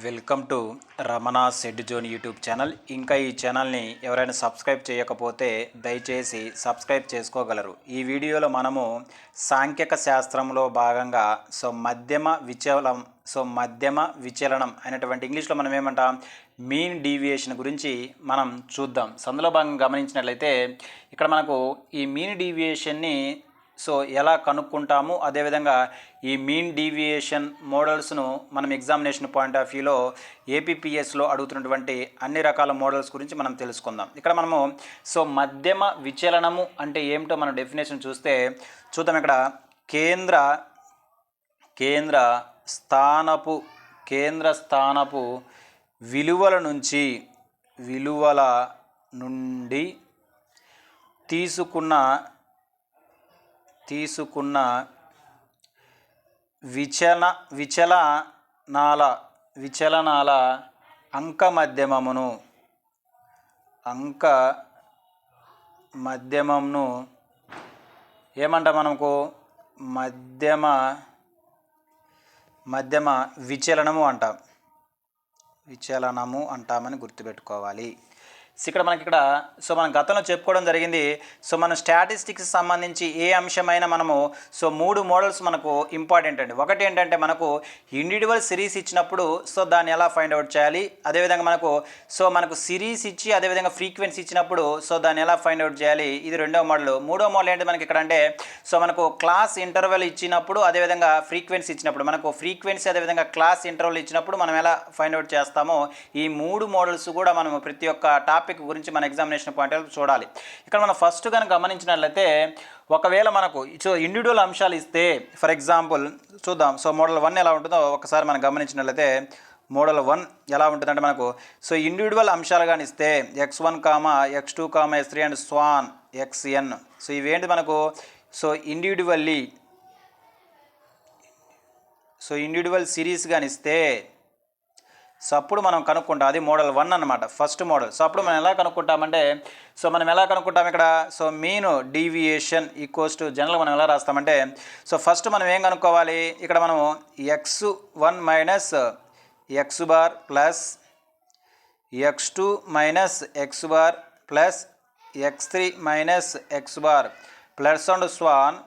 Welcome to Ramana said zone YouTube channel. ఇంకా ఈ ఛానల్ని ఎవరైనా సబ్స్క్రైబ్ చేయకపోతే దయచేసి సబ్స్క్రైబ్ చేసుకోగలరు. ఈ వీడియోలో మనము సాంఖ్యక శాస్త్రంలో భాగంగా సో మధ్యమ విచలం సో మధ్యమ విచలనం అనేటువంటి ఇంగ్లీష్లో మనం ఏమంటాం? మీన్ డీవియేషన్ గురించి మనం చూద్దాం. సో అందులో భాగంగా గమనించినట్లయితే ఇక్కడ మనకు ఈ మీన్ డీవియేషన్ని సో ఎలా కనుక్కుంటాము? అదేవిధంగా ఈ మీన్ డీవియేషన్ మోడల్స్ను మనం ఎగ్జామినేషన్ పాయింట్ ఆఫ్ వ్యూలో ఏపీపీఎస్లో అడుగుతున్నటువంటి అన్ని రకాల మోడల్స్ గురించి మనం తెలుసుకుందాం. ఇక్కడ మనము సో మధ్యమ విచలనము అంటే ఏమిటో మనం డెఫినేషన్ చూస్తే చూద్దాం ఇక్కడ. కేంద్ర కేంద్ర స్థానపు కేంద్ర స్థానపు విలువల నుంచి విలువల నుండి తీసుకున్న తీసుకున్న విచల విచలనాల విచలనాల అంక మధ్యమమును అంక మధ్యమంను ఏమంటాం మనకు? మధ్యమ మధ్యమ విచలనము అంటాం. విచలనము అంటామని గుర్తుపెట్టుకోవాలి. ఇక్కడ మనకి ఇక్కడ సో మనం గతంలో చెప్పుకోవడం జరిగింది సో మన స్టాటిస్టిక్స్ సంబంధించి ఏ అంశమైనా మనము సో మూడు మోడల్స్ మనకు ఇంపార్టెంట్ అండి. ఒకటి ఏంటంటే మనకు ఇండివిజువల్ సిరీస్ ఇచ్చినప్పుడు సో దాన్ని ఎలా ఫైండ్ అవుట్ చేయాలి? అదేవిధంగా మనకు సో మనకు సిరీస్ ఇచ్చి అదేవిధంగా ఫ్రీక్వెన్సీ ఇచ్చినప్పుడు సో దాన్ని ఎలా ఫైండ్ అవుట్ చేయాలి? ఇది రెండో మోడల్ మూడో మోడల్ ఏంటి మనకి ఇక్కడ అంటే సో మనకు క్లాస్ ఇంటర్వెల్ ఇచ్చినప్పుడు అదేవిధంగా ఫ్రీక్వెన్సీ ఇచ్చినప్పుడు మనకు ఫ్రీక్వెన్సీ అదేవిధంగా క్లాస్ ఇంటర్వెల్ ఇచ్చినప్పుడు మనం ఎలా ఫైండ్ అవుట్ చేస్తామో ఈ మూడు మోడల్స్ కూడా మనం ప్రతి ఒక్క టాపిక్ గురించి మన ఎగ్జామినేషన్ పాయింట్ చూడాలి. ఇక్కడ మనం ఫస్ట్ కనుక గమనించినట్లయితే ఒకవేళ మనకు సో ఇండివిజువల్ అంశాలు ఇస్తే ఫర్ ఎగ్జాంపుల్ చూద్దాం. సో మోడల్ వన్ ఎలా ఉంటుందో ఒకసారి మనం గమనించినట్లయితే మోడల్ వన్ ఎలా ఉంటుందంటే మనకు సో ఇండివిజువల్ అంశాలు కానీ ఇస్తే x one comma x two comma x three and so on x n so ఇవేంటి మనకు? So individually so individual series కానీ ఇస్తే సో అప్పుడు మనం కనుక్కుంటాం. అది మోడల్ వన్ అనమాట ఫస్ట్ మోడల్. సో అప్పుడు మనం ఎలా కనుక్కుంటామంటే సో మనం ఎలా కనుక్కుంటాం ఇక్కడ? So mean deviation equals to general మనం ఎలా రాస్తామంటే సో ఫస్ట్ మనం ఏం కనుక్కోవాలి? ఇక్కడ మనము x one minus x bar plus x two minus x bar plus x three minus x bar plus and so on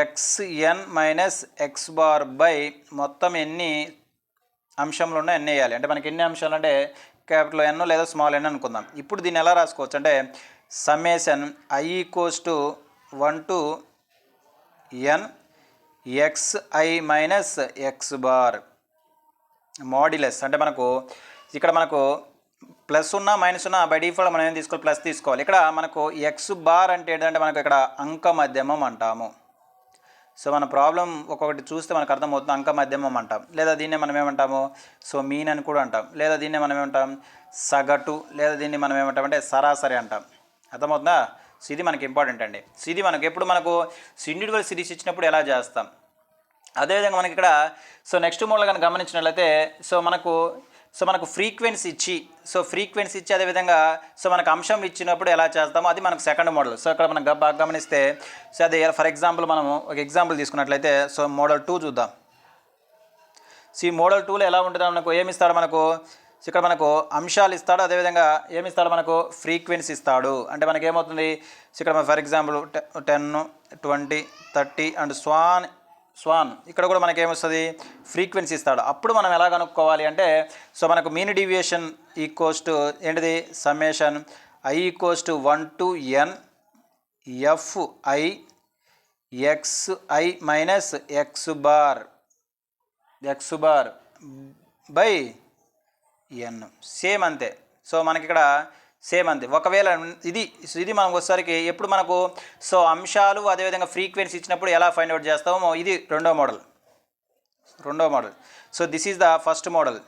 x n minus x bar by మొత్తం ఎన్ని? అంశంలో ఉన్న వేయాలి. అంటే మనకి ఎన్ని అంశాలు అంటే క్యాపిటల్ ఎన్ లేదా స్మాల్ ఎన్ అనుకుందాం. ఇప్పుడు దీన్ని ఎలా రాసుకోవచ్చు? అంటే summation i equals to one to n x i minus x bar modulus అంటే మనకు ఇక్కడ మనకు ప్లస్ ఉన్నా మైనస్ ఉన్నా బై డిఫాల్ట్ మనం ఏం తీసుకోవాలి? ప్లస్ తీసుకోవాలి. ఇక్కడ మనకు ఎక్స్ బార్ అంటే ఏంటంటే మనకు ఇక్కడ అంక మధ్యమం అంటాము. సో మన ప్రాబ్లం ఒక్కొక్కటి చూస్తే మనకు అర్థమవుతుంది అంక మధ్యమం అంటాం. లేదా దీన్నే మనం ఏమంటాము? సో మీన్ అని కూడా అంటాం. లేదా దీన్నే మనం ఏమంటాం? సగటు. లేదా దీన్ని మనం ఏమంటాం అంటే సరాసరి అంటాం. అర్థమవుతుందా? సో ఇది మనకి ఇంపార్టెంట్ అండి. సో ఇది మనకు ఎప్పుడు మనకు ఇండివిజువల్ సిరీస్ ఇచ్చినప్పుడు ఎలా చేస్తాం? అదేవిధంగా మనకి ఇక్కడ సో నెక్స్ట్ మోడల్ కనుక గమనించినట్లయితే సో మనకు సో మనకు ఫ్రీక్వెన్సీ ఇచ్చి సో ఫ్రీక్వెన్సీ ఇచ్చి అదేవిధంగా సో మనకు అంశం ఇచ్చినప్పుడు ఎలా చేస్తామో అది మనకు సెకండ్ మోడల్ సో ఇక్కడ మనం బాగా గమనిస్తే సో అది ఫర్ ఎగ్జాంపుల్ మనం ఒక ఎగ్జాంపుల్ తీసుకున్నట్లయితే సో మోడల్ టూ చూద్దాం. సో ఈ మోడల్ టూలో ఎలా ఉంటుందో మనకు ఏమి ఇస్తాడు మనకు? ఇక్కడ మనకు అంశాలు ఇస్తాడు అదేవిధంగా ఏమి ఇస్తాడు మనకు? ఫ్రీక్వెన్సీ ఇస్తాడు. అంటే మనకి ఏమవుతుంది సో ఇక్కడ for example ten twenty thirty and so on so on. ఇక్కడ కూడా మనకి ఏమొస్తుంది ఫ్రీక్వెన్సీ ఇస్తాడు. అప్పుడు మనం ఎలా కనుక్కోవాలి అంటే సో మనకు మీన్ డీవియేషన్ ఈక్వల్స్ టు ఏంటిది? Summation i equals to one to n f i x i minus x bar x bar by n same అంతే. సో మనకి ఇక్కడ సేమ్ అంతే. ఒకవేళ ఇది ఇది మనం వచ్చేసరికి ఎప్పుడు మనకు సో అంశాలు అదేవిధంగా ఫ్రీక్వెన్సీ ఇచ్చినప్పుడు ఎలా ఫైండ్ అవుట్ చేస్తామో ఇది రెండో మోడల్. రెండో model. So this is the first model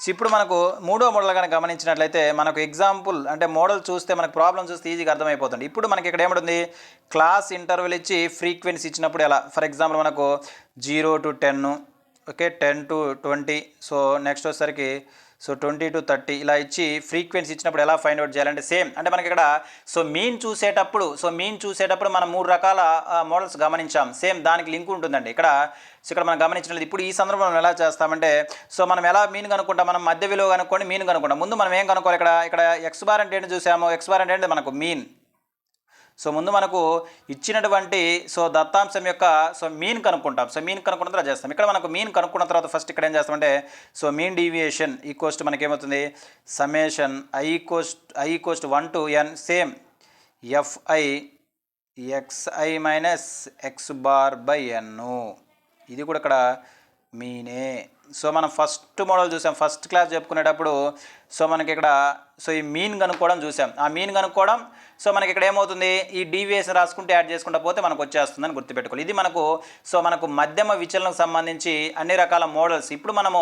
so ఇప్పుడు మనకు మూడో మోడల్ కనుక గమనించినట్లయితే మనకు ఎగ్జాంపుల్ అంటే మోడల్ చూస్తే మనకు ప్రాబ్లం చూస్తే ఈజీగా అర్థమైపోతుంది. ఇప్పుడు మనకి ఇక్కడ ఏముంటుంది? క్లాస్ ఇంటర్వెల్ ఇచ్చి ఫ్రీక్వెన్సీ ఇచ్చినప్పుడు ఎలా? ఫర్ ఎగ్జాంపుల్ మనకు zero to ten okay ten to twenty so next వచ్చేసరికి సో ట్వంటీ టు థర్టీ ఇలా ఇచ్చి ఫ్రీక్వెన్సీ ఇచ్చినప్పుడు ఎలా ఫైండ్ అవుట్ చేయాలంటే సేమ్ అంటే మనకి ఇక్కడ సో మీన్ చూసేటప్పుడు సో మీన్ చూసేటప్పుడు మనం మూడు రకాల మోడల్స్ గమనించాం. సేమ్ దానికి లింక్ ఉంటుందండి. ఇక్కడ సో ఇక్కడ మనం గమనించినట్లయితే ఇప్పుడు ఈ సందర్భంలో మనం ఎలా చేస్తామంటే సో మనం ఎలా మీన్ కనుక్కుంటాం? మనం మధ్య విలువ కనుక్కోండి మీన్ కనుక్కుంటాం. ముందు మనం ఏం కనుక్కోవాలి? ఇక్కడ ఇక్కడ ఎక్స్ బార్ అంటే ఏంటి చూసాము? ఎక్స్ బార్ అంటే ఏంటి? మనకు మీన్ సో ముందు మనకు ఇచ్చినటువంటి సో దత్తాంశం యొక్క సో మీన్ కనుక్కుంటాం. సో మీన్ కనుక్కున్న తర్వాత చేస్తాం. ఇక్కడ మనకు మీన్ కనుక్కున్న తర్వాత ఫస్ట్ ఇక్కడ ఏం చేస్తామంటే సో మీన్ డీవియేషన్ ఈ కోస్ట్ మనకి ఏమవుతుంది summation I cost I cost one to N same F I X I minus X bar by N ఇది కూడా ఇక్కడ మీనే. సో మనం ఫస్ట్ మోడల్ చూసాం. ఫస్ట్ క్లాస్ చెప్పుకునేటప్పుడు సో మనకి ఇక్కడ సో ఈ మీన్ కనుక్కోవడం చూసాం. ఆ మీన్ కనుక్కోవడం సో మనకి ఇక్కడ ఏమవుతుంది ఈ డీవియేషన్ రాసుకుంటే యాడ్ చేసుకుంటా పోతే మనకు వచ్చేస్తుందని గుర్తుపెట్టుకోవాలి. ఇది మనకు సో మనకు మధ్యమ విచలనకు సంబంధించి అన్ని రకాల మోడల్స్. ఇప్పుడు మనము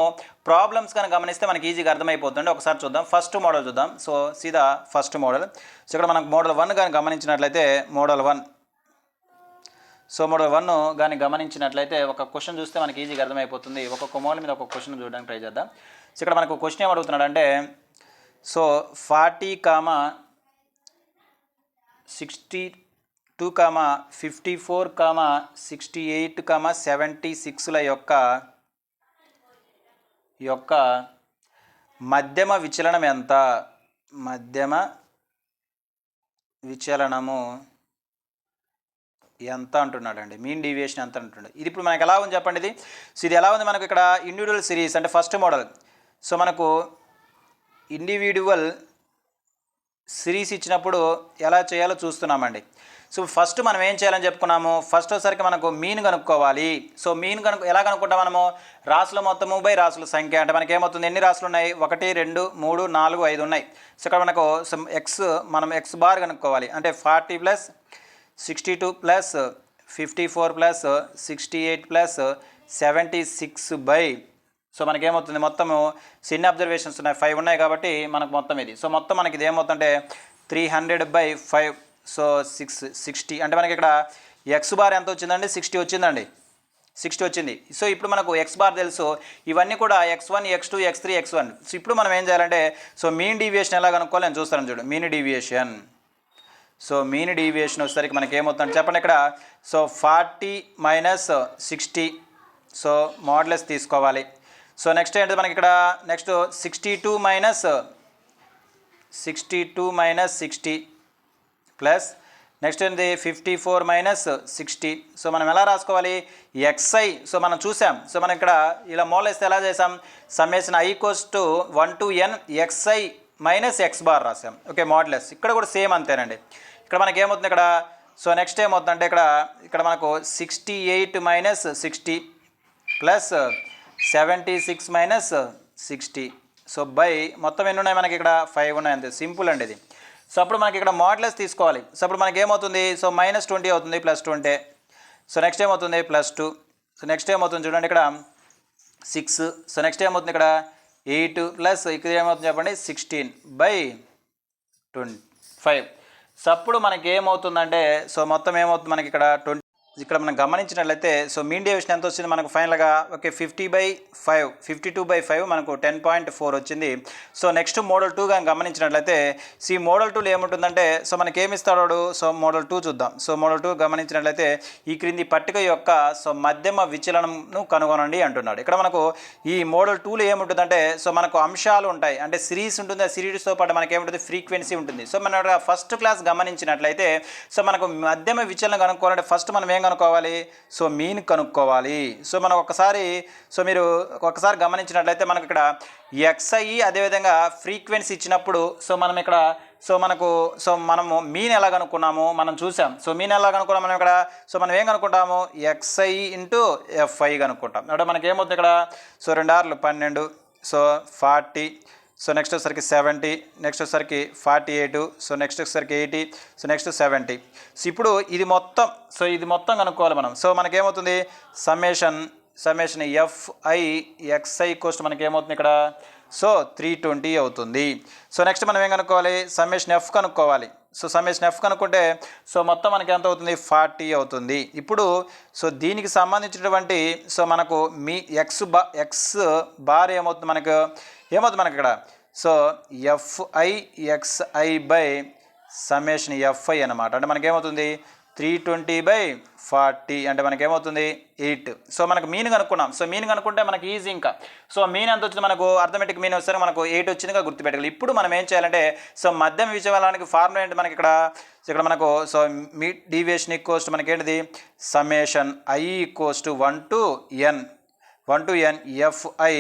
ప్రాబ్లమ్స్ కనుక గమనిస్తే మనకి ఈజీగా అర్థమైపోతుంది ఒకసారి చూద్దాం. ఫస్ట్ మోడల్ చూద్దాం. సో సీదా ఫస్ట్ మోడల్. సో ఇక్కడ మనకు మోడల్ వన్ కానీ గమనించినట్లయితే model one. So model one కానీ గమనించినట్లయితే ఒక క్వశ్చన్ చూస్తే మనకి ఈజీగా అర్థమైపోతుంది. ఒక్కొక్క మోడల్ మీద ఒక్కొక్క క్వశ్చన్ చూడడానికి ట్రై చేద్దాం. సో ఇక్కడ మనకు క్వశ్చన్ ఏమడుగుతున్నాడంటే అంటే so forty comma sixty two comma fifty four comma sixty eight comma seventy సిక్స్ల యొక్క యొక్క మధ్యమ విచలనం ఎంత? మధ్యమ విచలనము ఎంత అంటున్నాడండి? మీన్ డీవియేషన్ ఎంత అంటున్నాడు? ఇది ఇప్పుడు మనకు ఎలా ఉంది చెప్పండి ఇది? సో ఇది ఎలా ఉంది మనకు ఇక్కడ ఇండివిజువల్ సిరీస్ అంటే ఫస్ట్ మోడల్ సో మనకు ఇండివిజువల్ సిరీస్ ఇచ్చినప్పుడు ఎలా చేయాలో చూస్తున్నామండి. సో ఫస్ట్ మనం ఏం చేయాలని చెప్పుకున్నాము? ఫస్ట్ వచ్చేసరికి మనకు మీన్ కనుక్కోవాలి. సో మీన్ కనుక్కు ఎలా కనుక్కుంటాం మనము? రాసుల మొత్తము బై రాసుల సంఖ్య. అంటే మనకి ఏమవుతుంది? ఎన్ని రాసులు ఉన్నాయి? ఒకటి రెండు మూడు నాలుగు ఐదు ఉన్నాయి. సో ఇక్కడ మనకు ఎక్స్ మనం ఎక్స్ బార్ కనుక్కోవాలి. అంటే forty plus sixty two plus fifty four plus sixty eight plus seventy six by so మనకి ఏమవుతుంది మొత్తము సిన్ని అబ్జర్వేషన్స్ ఉన్నాయి. ఫైవ్ ఉన్నాయి కాబట్టి మనకు మొత్తం ఇది. సో మొత్తం మనకి ఇది ఏమవుతుందంటే three hundred by five so six sixty అంటే మనకి ఇక్కడ ఎక్స్ బార్ ఎంత వచ్చిందండి? సిక్స్టీ వచ్చిందండి. సిక్స్టీ వచ్చింది. సో ఇప్పుడు మనకు ఎక్స్ బార్ తెలుసు. ఇవన్నీ కూడా x one x two x three x one so ఇప్పుడు మనం ఏం చేయాలంటే సో మీన్ డీవియేషన్ ఎలా కనుక్కోవాలి నేను చూస్తాను చూడు. Mean deviation so mean deviation వచ్చేసరికి మనకి ఏమవుతుంది చెప్పండి ఇక్కడ. So forty minus sixty so modulus తీసుకోవాలి. సో నెక్స్ట్ ఏంటి మనకి ఇక్కడ? Next sixty two minus sixty two minus sixty plus next ఏంటి fifty four minus sixty so మనం ఎలా రాసుకోవాలి? ఎక్స్ఐ సో మనం చూసాం. సో మనం ఇక్కడ ఇలా మూలేస్తే ఎలా చేసాం? Summation i equals to one to n x i minus x bar రాసాం. ఓకే మోడ్లెస్ ఇక్కడ కూడా సేమ్ అంతేనండి. ఇక్కడ మనకి ఏమవుతుంది ఇక్కడ? సో నెక్స్ట్ ఏమవుతుందంటే ఇక్కడ ఇక్కడ మనకు sixty eight minus sixty plus seventy six minus sixty so by మొత్తం ఎన్ని ఉన్నాయి మనకి ఇక్కడ? ఫైవ్ ఉన్నాయి అంతే. సింపుల్ అండి ఇది. సో అప్పుడు మనకి ఇక్కడ మోడ్లెస్ తీసుకోవాలి. సో అప్పుడు మనకి ఏమవుతుంది? సో మైనస్ ట్వంటీ అవుతుంది ప్లస్ ట్వంటీ సో నెక్స్ట్ ఏమవుతుంది? ప్లస్ టూ సో నెక్స్ట్ ఏమవుతుంది చూడండి ఇక్కడ. సిక్స్ సో నెక్స్ట్ ఏమవుతుంది ఇక్కడ? ఎయిట్ ప్లస్ ఇక్కడ ఏమవుతుంది చెప్పండి? Sixteen by twenty five so అప్పుడు మనకి ఏమవుతుందంటే సో మొత్తం ఏమవుతుంది మనకి ఇక్కడ? ట్వంటీ ఇక్కడ మనం గమనించినట్లయితే సో మీన్ డేవియేషన్ ఎంత వచ్చింది? మనకు ఫైనల్గా okay fifty by five fifty two by five మనకు టెన్ పాయింట్ ఫోర్ వచ్చింది. సో నెక్స్ట్ మోడల్ టూ కానీ గమనించినట్లయితే సి మోడల్ టూలో ఏముంటుందంటే సో మనకి ఏమి ఇస్తాడు సో మోడల్ టూ చూద్దాం. సో మోడల్ టూ గమనించినట్లయితే ఈ క్రింది పట్టిక యొక్క సో మధ్యమ విచలనంను కనుగొనండి అంటున్నాడు. ఇక్కడ మనకు ఈ మోడల్ టూలో ఏముంటుందంటే సో మనకు అంశాలు ఉంటాయి. అంటే సిరీస్ ఉంటుంది ఆ సిరీస్తో పాటు మనకి ఏముంటుంది ఫ్రీక్వెన్సీ ఉంటుంది. సో మన ఫస్ట్ క్లాస్ గమనించినట్లయితే సో మనకు మధ్యమ విచలనం కనుక్కోవాలంటే ఫస్ట్ మనం ఏం కనుక్కోవాలి. సో మీన్ కనుక్కోవాలి. సో మనం ఒకసారి సో మీరు ఒకసారి గమనించినట్లయితే మనకు ఇక్కడ ఎక్స్ఐ అదేవిధంగా ఫ్రీక్వెన్సీ ఇచ్చినప్పుడు సో మనం ఇక్కడ సో మనకు సో మనము మీన్ ఎలా కనుక్కున్నాము మనం చూసాం. సో మీన్ ఎలా కనుక్కున్నాం మనం ఇక్కడ? సో మనం ఏం కనుక్కుంటాము? X i into f i కనుక్కుంటాం. అంటే మనకి ఏమవుతుంది ఇక్కడ? సో రెండు ఆర్లు పన్నెండు సో ఫార్టీ సో నెక్స్ట్ వచ్చేసరికి సెవెంటీ నెక్స్ట్ వచ్చేసరికి ఫార్టీ ఎయిట్ సో నెక్స్ట్ వచ్చేసరికి eighty so next seventy. So ఇప్పుడు ఇది మొత్తం సో ఇది మొత్తం కనుక్కోవాలి మనం. So మనకేమవుతుంది? Summation summation f i x i Coast మనకి ఏమవుతుంది ఇక్కడ? సో త్రీ ట్వంటీ అవుతుంది. సో నెక్స్ట్ మనం ఏం కనుక్కోవాలి? సమ్మేషన్ ఎఫ్ కనుక్కోవాలి. సో సమ్మేషన్ ఎఫ్ కనుక్కుంటే సో మొత్తం మనకి ఎంత అవుతుంది? ఫార్టీ అవుతుంది. ఇప్పుడు సో దీనికి సంబంధించినటువంటి సో మనకు మీ ఎక్స్ బా ఎక్స్ బార్ ఏమవుతుంది మనకు? ఏమవుతుంది మనకి ఇక్కడ? So f i x i by summation f i అనమాట అంటే మనకేమవుతుంది? త్రీ ట్వంటీ బై ఫార్టీ అంటే మనకి ఏమవుతుంది ఎయిట్. సో మనకు మీన్ కనుక్కున్నాం. సో మీన్ కనుక్కుంటే మనకి ఈజీ ఇంకా. సో మీన్ ఎంత వచ్చింది? మనకు అర్థమెటిక్ మీన్ వచ్చేసరికి మనకు ఎయిట్ వచ్చిందిగా గుర్తుపెట్టగలి ఇప్పుడు మనం ఏం చేయాలంటే సో మధ్యం విజయవాడానికి ఫార్ములా ఏంటి మనకి ఇక్కడ ఇక్కడ మనకు సో మీ డీవియేషన్ ఈక్వల్స్ మనకి ఏంటిది summation i equals to one to n one to n f i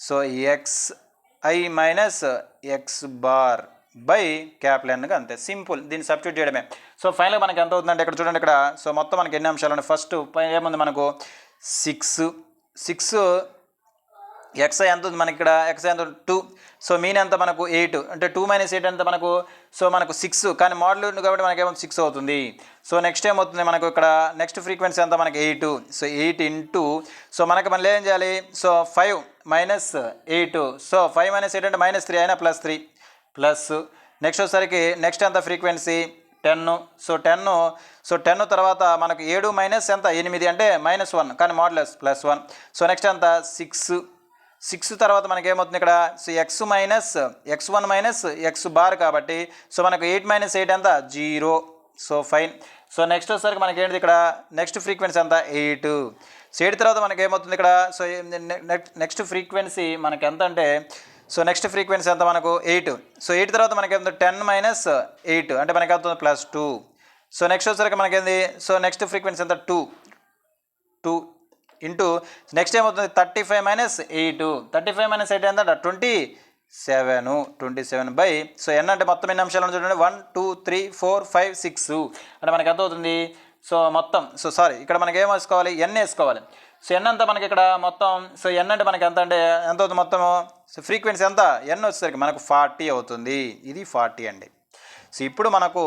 so x i minus x bar by క్యాప్లెన్గా అంతే. సింపుల్. దీన్ని సబ్స్టిట్యూట్ చేయడమే. సో ఫైనల్గా మనకి ఎంత అవుతుందంటే ఇక్కడ చూడండి ఇక్కడ. సో మొత్తం మనకి ఎన్ని అంశాలు ఫస్ట్ ఏముంది మనకు? సిక్స్. సిక్స్ ఎక్స్ఐ ఎంత ఉంది మనకి ఇక్కడ? ఎక్స్ఐ ఎంత టూ. సో మీన్ ఎంత మనకు? ఎయిట్. అంటే టూ మైనస్ ఎయిట్ ఎంత మనకు? సో మనకు సిక్స్. కానీ మోడల్ ఉంది కాబట్టి మనకి ఏమో సిక్స్ అవుతుంది. సో నెక్స్ట్ ఏమవుతుంది మనకు ఇక్కడ? నెక్స్ట్ ఫ్రీక్వెన్సీ ఎంత మనకి? Eight. So eight into. So మనకి మనం ఏం చేయాలి? So five minus eight. So five minus eight అంటే మైనస్ త్రీ అయినా ప్లస్ త్రీ. ప్లస్ నెక్స్ట్ వచ్చేసరికి నెక్స్ట్ ఎంత frequency? Ten. So ten so ten తర్వాత మనకు ఏడు మైనస్ ఎంత? ఎనిమిది అంటే మైనస్ వన్. కానీ modulus plus one. So next ఎంత? సిక్స్. సిక్స్ తర్వాత మనకి ఏమవుతుంది ఇక్కడ? So x minus x one minus x bar కాబట్టి సో మనకు ఎయిట్ మైనస్ ఎయిట్ ఎంత? Zero. So fine. So next వచ్చేసరికి మనకి ఏంటి ఇక్కడ? నెక్స్ట్ ఫ్రీక్వెన్సీ ఎంత? ఎయిట్. సో ఎయిట్ తర్వాత మనకి ఏమవుతుంది ఇక్కడ? సో నెక్స్ట్ ఫ్రీక్వెన్సీ మనకి ఎంత అంటే సో నెక్స్ట్ ఫ్రీక్వెన్సీ ఎంత మనకు? ఎయిట్. సో ఎయిట్ తర్వాత మనకి ఎంత టెన్ మైనస్ ఎయిట్. అంటే మనకి అవుతుంది ప్లస్ టూ. సో నెక్స్ట్ వచ్చేసరికి మనకేంది? సో నెక్స్ట్ ఫ్రీక్వెన్సీ ఎంత? టూ. టూ ఇంటూ నెక్స్ట్ ఏమవుతుంది? Thirty five minus eight. Thirty five minus eight ఎంత? Twenty seven. Twenty seven by. So N అంటే మొత్తం ఎన్ని అంశాలు చూడండి? One two three four five six. అంటే మనకి ఎంత అవుతుంది? సో మొత్తం. సో సారీ ఇక్కడ మనకి ఏం వేసుకోవాలి? ఎన్ వేసుకోవాలి. సో ఎన్ అంతా మనకి ఇక్కడ మొత్తం సో ఎన్ అంటే మనకి ఎంత అంటే ఎంత అవుతుంది మొత్తము? సో ఫ్రీక్వెన్సీ ఎంత? ఎన్ వచ్చేసరికి మనకు ఫార్టీ అవుతుంది. ఇది ఫార్టీ అండి. సో ఇప్పుడు మనకు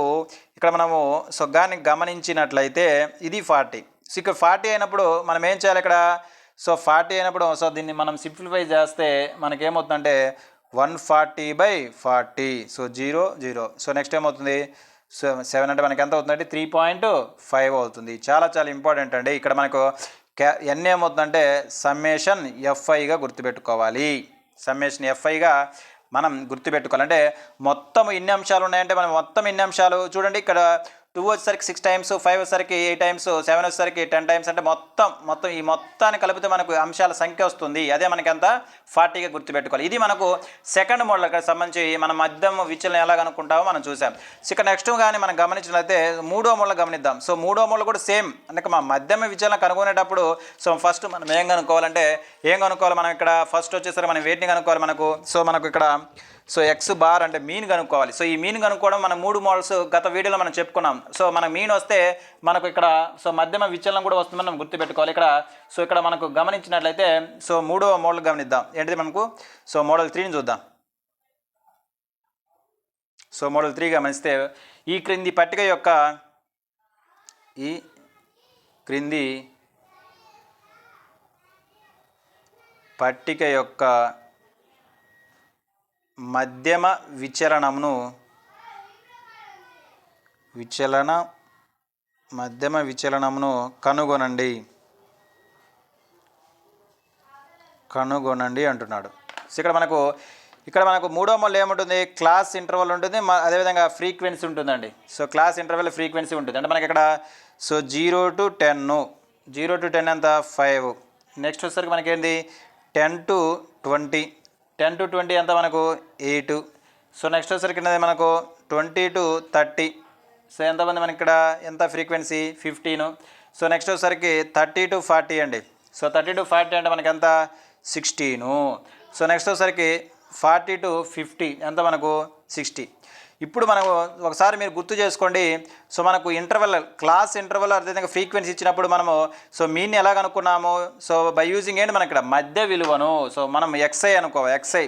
ఇక్కడ మనము సో గాని గమనించినట్లయితే ఇది ఫార్టీ సో ఇక్కడ ఫార్టీ అయినప్పుడు మనం ఏం చేయాలి ఇక్కడ? సో ఫార్టీ అయినప్పుడు సో దీన్ని మనం సింప్లిఫై చేస్తే మనకేమవుతుందంటే one forty by forty so zero zero so next ఏమవుతుంది? సో సెవెన్ అంటే మనకి ఎంత అవుతుందంటే త్రీ పాయింట్ ఫైవ్ అవుతుంది. చాలా చాలా ఇంపార్టెంట్ అండి. ఇక్కడ మనకు క్యా ఎన్ ఏమవుతుందంటే సమ్మేషన్ ఎఫ్ఐగా గుర్తుపెట్టుకోవాలి. సమ్మేషన్ ఎఫ్ఐగా మనం గుర్తుపెట్టుకోవాలి అంటే మొత్తం ఇన్ని అంశాలు ఉన్నాయంటే మనం మొత్తం ఇన్ని అంశాలు చూడండి. ఇక్కడ టూ వచ్చేసరికి సిక్స్ టైమ్స్ ఫైవ్ వచ్చేసరికి ఎయిట్ టైమ్స్ సెవెన్ వచ్చేసరికి టెన్ టైమ్స్ అంటే మొత్తం మొత్తం ఈ మొత్తాన్ని కలిపితే మనకు అంశాల సంఖ్య వస్తుంది. అదే మనకి ఎంత ఫార్టీగా గుర్తుపెట్టుకోవాలి. ఇది మనకు సెకండ్ మోడల్ సంబంధించి మనం మధ్యమ విచలన ఎలా కనుక్కుంటామో మనం చూసాం సో ఇక నెక్స్ట్ కానీ మనం గమనించినట్లయితే మూడో మోడల్ గమనిద్దాం. సో మూడో మోడల్ కూడా సేమ్ అంటే మా మధ్యమ విచలన కనుగొనేటప్పుడు సో ఫస్ట్ మనం ఏం కనుక్కోవాలంటే ఏం కనుక్కోవాలి? మనం ఇక్కడ ఫస్ట్ వచ్చేసరికి మనం వేటిని కనుక్కోవాలి మనకు. సో మనకు ఇక్కడ సో ఎక్స్ బార్ అంటే మీన్ కనుక్కోవాలి సో ఈ మీన్ కనుక్కోవడం మన మూడు మోడల్స్ గత వీడియోలో మనం చెప్పుకున్నాం. సో మన మీన్ వస్తే మనకు ఇక్కడ సో మధ్యమ విచలనం కూడా వస్తుందని మనం గుర్తుపెట్టుకోవాలి. ఇక్కడ సో ఇక్కడ మనకు గమనించినట్లయితే సో మూడవ మోడల్ గమనిద్దాం. ఏంటిది మనకు? సో మోడల్ త్రీని చూద్దాం. సో మోడల్ త్రీ గమనిస్తే ఈ క్రింది పట్టిక యొక్క ఈ క్రింది పట్టిక యొక్క మధ్యమ విచలనమును విచలన మధ్యమ విచలనమును కనుగొనండి. కనుగొనండి అంటున్నాడు. సో ఇక్కడ మనకు ఇక్కడ మనకు మూడో మొదలు ఏముంటుంది? క్లాస్ ఇంటర్వల్ ఉంటుంది అదేవిధంగా ఫ్రీక్వెన్సీ ఉంటుందండి. సో క్లాస్ ఇంటర్వల్ ఫ్రీక్వెన్సీ ఉంటుంది. అంటే మనకి ఇక్కడ so zero to ten zero to ten ఎంత? ఫైవ్ నెక్స్ట్ వచ్చేసరికి మనకి ten to twenty ten to twenty ఎంత మనకు? ఎయిట్. సో నెక్స్ట్ వచ్చేసరికి మనకు? Twenty to thirty. సో ఎంతమంది మనకి ఇక్కడ? ఎంత ఫ్రీక్వెన్సీ? ఫిఫ్టీన్. సో నెక్స్ట్ వచ్చేసరికి థర్టీ టు ఫార్టీ అండి. సో థర్టీ టు ఫార్టీ అంటే మనకి ఎంత? సిక్స్టీను. సో నెక్స్ట్ వచ్చేసరికి ఫార్టీ టు ఫిఫ్టీ ఎంత మనకు? సిక్స్టీ. ఇప్పుడు మనకు ఒకసారి మీరు గుర్తు చేసుకోండి. సో మనకు ఇంటర్వెల్ క్లాస్ ఇంటర్వెల్ అదేవిధంగా ఫ్రీక్వెన్సీ ఇచ్చినప్పుడు మనము సో మీన్ ఎలా కనుక్కున్నాము? సో బై యూజింగ్ ఏంటి మనకి ఇక్కడ మధ్య విలువను. సో మనం ఎక్స్ఐ అనుకో ఎక్స్ఐ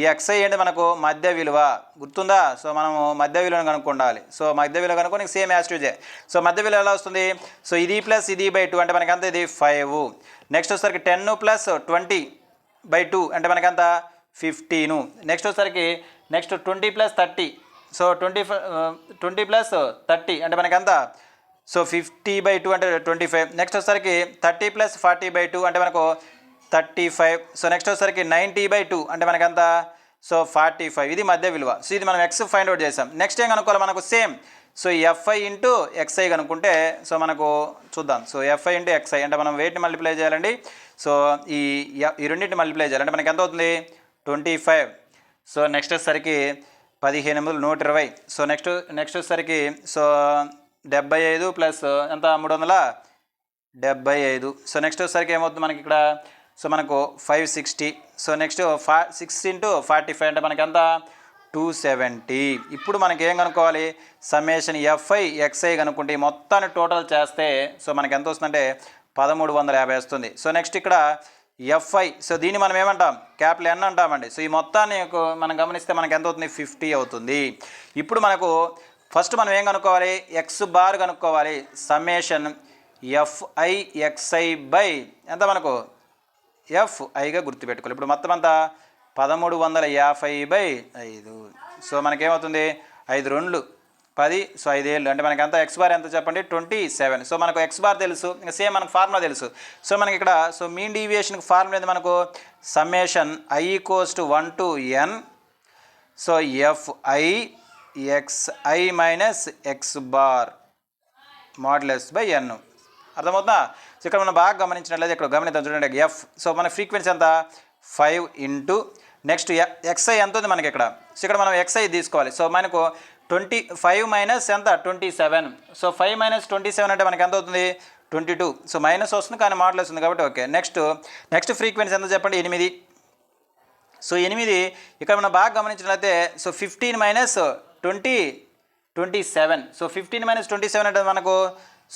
ఈ ఎక్స్ఐ ఏంటి మనకు? మధ్య విలువ. గుర్తుందా? సో మనము మధ్య విలువను కనుక్కుండాలి. సో మధ్య విలువ కనుక్కొని సేమ్ యాస్టూజే సో మధ్య విలువ ఎలా వస్తుంది? సో ఇది ప్లస్ ఇది బై టూ అంటే మనకి అంత ఇది ఫైవ్ నెక్స్ట్ వచ్చేసరికి ten plus twenty by two అంటే మనకంత? ఫిఫ్టీను నెక్స్ట్ వచ్చేసరికి next twenty plus thirty so twenty five twenty plus thirty అంటే మనకి సో ఫిఫ్టీ బై టూ అంటే ట్వంటీ ఫైవ్ నెక్స్ట్ వచ్చేసరికి thirty plus forty by two అంటే మనకు థర్టీ ఫైవ్ సో నెక్స్ట్ వచ్చేసరికి నైంటీ బై టూ అంటే మనకి అంత సో ఫార్టీ ఫైవ్ ఇది మధ్య విలువ. సో ఇది మనం ఎక్స్ ఫైండ్ అవుట్ చేసాం. నెక్స్ట్ ఏం కనుక్కోవాలి మనకు? Same so FI into XI కనుక్కుంటే సో మనకు చూద్దాం. సో ఎఫ్ఐ ఇంటూ ఎక్స్ఐ అంటే మనం వెయిట్ని మల్టిప్లై చేయాలండి. సో ఈ ఈ రెండింటిని మల్టిప్లై చేయాలి. అంటే మనకి ఎంత అవుతుంది? ట్వంటీ ఫైవ్ సో నెక్స్ట్ వచ్చేసరికి పదిహేను ఎనిమిది నూట ఇరవై. సో నెక్స్ట్ నెక్స్ట్ వచ్చేసరికి సో డెబ్బై ఐదు ప్లస్ ఎంత? మూడు వందల? డెబ్బై ఐదు. సో నెక్స్ట్ వచ్చేసరికి ఏమవుతుంది మనకి ఇక్కడ? సో మనకు ఫైవ్ సిక్స్టీ. సో నెక్స్ట్ ఫా సిక్స్ ఇంటూ ఫార్టీ ఫైవ్ అంటే మనకి ఎంత టూ సెవెంటీ. ఇప్పుడు మనకి ఏం కనుక్కోవాలి? సమ్మేషన్ ఎఫ్ఐ ఎక్స్ఐ కనుక్కుంటే ఈ మొత్తాన్ని టోటల్ చేస్తే సో మనకి ఎంత వస్తుందంటే? పదమూడు వందల యాభై వస్తుంది. సో నెక్స్ట్ ఇక్కడ ఎఫ్ఐ సో దీన్ని మనం ఏమంటాం? క్యాపిటల్ ఎన్ అంటామండి. సో ఈ మొత్తాన్ని మనం గమనిస్తే మనకి ఎంత అవుతుంది? ఫిఫ్టీ అవుతుంది. ఇప్పుడు మనకు ఫస్ట్ మనం ఏం కనుక్కోవాలి? ఎక్స్ బార్ కనుక్కోవాలి. Summation f i x i by ఎంత మనకు? ఎఫ్ఐగా గుర్తుపెట్టుకోవాలి. ఇప్పుడు మొత్తం అంతా పదమూడు వందల యాభై బై ఐదు. సో మనకేమవుతుంది? ఐదు రెండ్లు పది సో ఐదేళ్ళు. అంటే మనకి ఎంత ఎక్స్ బార్ ఎంత చెప్పండి? ట్వంటీ సెవెన్ సో మనకు ఎక్స్ బార్ తెలుసు ఇంకా సేమ్ మనకు ఫార్ములా తెలుసు. సో మనకి ఇక్కడ సో మీన్ డీవియేషన్కి ఫార్ములా ఏంది మనకు? Summation I equals to one to N so FI XI minus X bar modulus by N అర్థమవుతుందా? సో ఇక్కడ మనం బాగా గమనించినట్లయితే ఇక్కడ గమనిద్దాం చూడండి. ఎఫ్ సో మన ఫ్రీక్వెన్సీ ఎంత? ఫైవ్ ఇంటూ నెక్స్ట్ ఎక్స్ఐ ఎంత ఉంది మనకి ఇక్కడ? సో ఇక్కడ మనం ఎక్స్ఐ తీసుకోవాలి. సో మనకు ట్వంటీ ఫైవ్ మైనస్ ఎంత? Twenty seven. So five minus twenty seven అంటే మనకి ఎంత అవుతుంది? Twenty two. సో మైనస్ వస్తుంది కానీ మోడల్ వస్తుంది కాబట్టి ఓకే. నెక్స్ట్ నెక్స్ట్ ఫ్రీక్వెన్సీ ఎంత చెప్పండి? ఎనిమిది. సో ఎనిమిది ఇక్కడ మనం బాగా గమనించినట్లయితే so fifteen minus twenty twenty seven. So fifteen minus twenty seven అంటే మనకు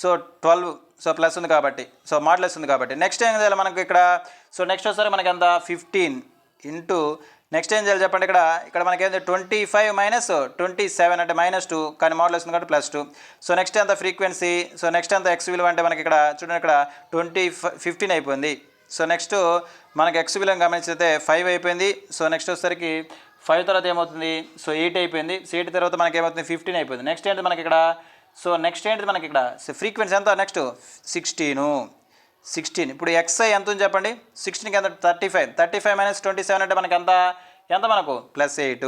సో ట్వెల్వ్. సో ప్లస్ ఉంది కాబట్టి. సో మోడల్ వస్తుంది కాబట్టి. నెక్స్ట్ ఏం చేయాలి మనకు ఇక్కడ? సో నెక్స్ట్ ఒకసారి మనకి ఎంత? ఫిఫ్టీన్ ఇంటూ నెక్స్ట్ ఏం చేయాలి చెప్పండి ఇక్కడ? ఇక్కడ మనకేంది? Twenty five minus twenty seven అంటే మైనస్ టూ కానీ మోడల్ వస్తుంది కాబట్టి ప్లస్ టూ. సో నెక్స్ట్ ఎంత ఫ్రీక్వెన్సీ? సో నెక్స్ట్ ఎంత ఎక్స్ విలువ అంటే మనకి ఇక్కడ చూడండి ఇక్కడ ట్వంటీ ఫిఫ్టీన్ అయిపోయింది. సో నెక్స్ట్ మనకి ఎక్స్ విలువ గమనించితే ఫైవ్ అయిపోయింది. సో నెక్స్ట్ వచ్చేసరికి ఫైవ్ తర్వాత ఏమవుతుంది? సో ఎయిట్ అయిపోయింది. సో ఎయిట్ తర్వాత మనకి ఏమవుతుంది? ఫిఫ్టీన్ అయిపోయింది. నెక్స్ట్ ఏంటి మనకి ఇక్కడ? సో నెక్స్ట్ ఏంటి మనకి ఇక్కడ? సో ఫ్రీక్వెన్సీ ఎంత? Next sixteen. సిక్స్టీన్. ఇప్పుడు ఎక్స్ఐ ఎంత ఉంది చెప్పండి సిక్స్టీన్కి ఎంత? Thirty five. Thirty five minus twenty seven అంటే మనకి ఎంత? ఎంత మనకు? ప్లస్ ఎయిట్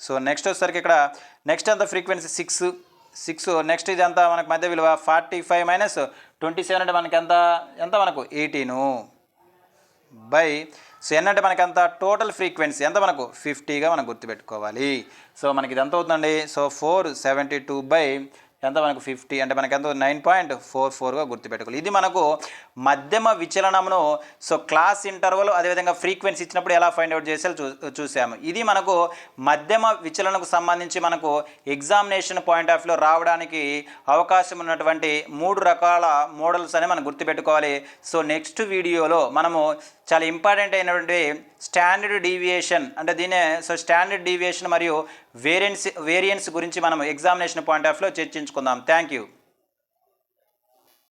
సో నెక్స్ట్ వచ్చేసరికి ఇక్కడ నెక్స్ట్ ఎంత? ఫ్రీక్వెన్సీ సిక్స్ సిక్స్ నెక్స్ట్ ఇది ఎంత? మనకు మధ్య విలువ forty five minus twenty seven అంటే మనకి ఎంత? ఎంత మనకు? ఎయిటీను బై సో ఎన్ అంటే మనకి ఎంత? టోటల్ ఫ్రీక్వెన్సీ ఎంత మనకు? ఫిఫ్టీగా మనం గుర్తుపెట్టుకోవాలి. సో మనకి ఇది ఎంత అవుతుందండి? So four seventy two by ఎంత మనకు ఫిఫ్టీ అంటే మనకి ఎంత నైన్ పాయింట్ ఫోర్ ఫోర్గా గుర్తుపెట్టుకోవాలి. ఇది మనకు మధ్యమ విచలనమును సో క్లాస్ ఇంటర్వల్ అదేవిధంగా ఫ్రీక్వెన్సీ ఇచ్చినప్పుడు ఎలా ఫైండ్ అవుట్ చేసేలా చూ చూసాము ఇది మనకు మధ్యమ విచలనకు సంబంధించి మనకు ఎగ్జామినేషన్ పాయింట్ ఆఫ్ వ్యూలో రావడానికి అవకాశం ఉన్నటువంటి మూడు రకాల మోడల్స్ అని మనం గుర్తుపెట్టుకోవాలి. సో నెక్స్ట్ వీడియోలో మనము చాలా ఇంపార్టెంట్ అయినటువంటి స్టాండర్డ్ డీవియేషన్ అంటే దీనే సో స్టాండర్డ్ డీవియేషన్ మరియు వేరియన్స్ వేరియన్స్ గురించి మనం ఎగ్జామినేషన్ పాయింట్ ఆఫ్లో చర్చించుకుందాం. Thank you